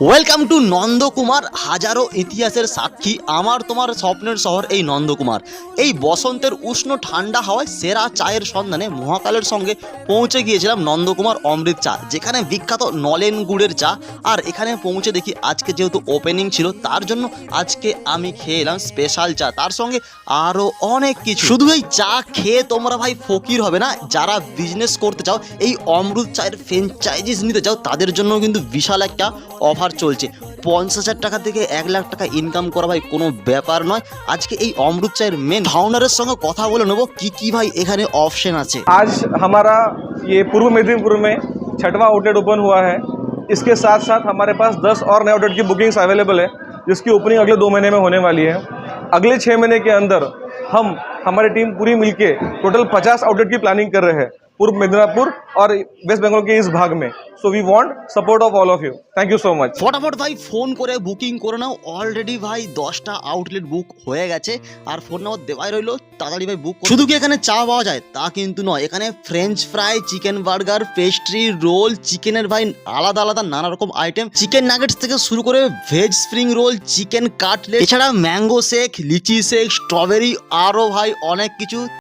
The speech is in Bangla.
ওয়েলকাম টু নন্দকুমার, হাজারো ইতিহাসের সাক্ষী, আমার তোমার স্বপ্নের শহর এই নন্দকুমার। এই বসন্তের উষ্ণ ঠান্ডা হাওয়ায় সেরা চায়ের সন্ধানে মহাকালের সঙ্গে পৌঁছে গিয়েছিলাম নন্দকুমার অমৃত চা, যেখানে বিখ্যাত নলেন গুড়ের চা। আর এখানে পৌঁছে দেখি আজকে যেহেতু ওপেনিং ছিল, তার জন্য আজকে আমি খেয়ে এলাম স্পেশাল চা। তার সঙ্গে আরও অনেক কিছু। শুধু এই চা খেয়ে তোমরা ভাই ফকির হবে না, যারা বিজনেস করতে চাও, এই অমৃত চায়ের ফ্র্যাঞ্চাইজিস নিতে চাও, তাদের জন্য কিন্তু বিশাল একটা অফার চলছে পঞ্চাশ হাজার টাকা থেকে এক লাখ টাকা ইনকাম করা ভাই কোনো ব্যাপার নয় আজকে এই অমৃত চায়ের মেন ফাউন্ডারের সঙ্গে কথা বলে নেবো কি কি ভাই এখানে অপশন আছে आज हमारा ये पूर्व मेदिनीपुर में छठवां आउटलेट ओपन हुआ है इसके साथ साथ हमारे पास 10 और नए आउटलेट की बुकिंग्स अवेलेबल है जिसकी ओपनिंग अगले दो महीने में होने वाली है अगले छः महीने के अंदर हम हमारी टीम पूरी मिलके टोटल 50 आउटलेट की प्लानिंग कर रहे हैं पूर्व मिदनापुर और वेस्ट बंगाल के इस भाग में so we want support of all of you thank you so much ফটাফট ভাই ফোন করে বুকিং করে নাও অলরেডি ভাই দশটা আউটলেট বুক হয়ে গেছে আর ফোন নাম্বার দেওয়াই রইলো তাড়াতাড়ি ভাই বুক শুধু কি এখানে চা পাওয়া যায় তা কিন্তু নয় এখানে French fry chicken burger pastry roll চিকেনের ভাই আলাদা আলাদা নানা রকম আইটেম চিকেন নাগেটস থেকে শুরু করে veg spring roll chicken cutlet এছাড়া mango shake litchi shake strawberry আরও ভাই অনেক কিছু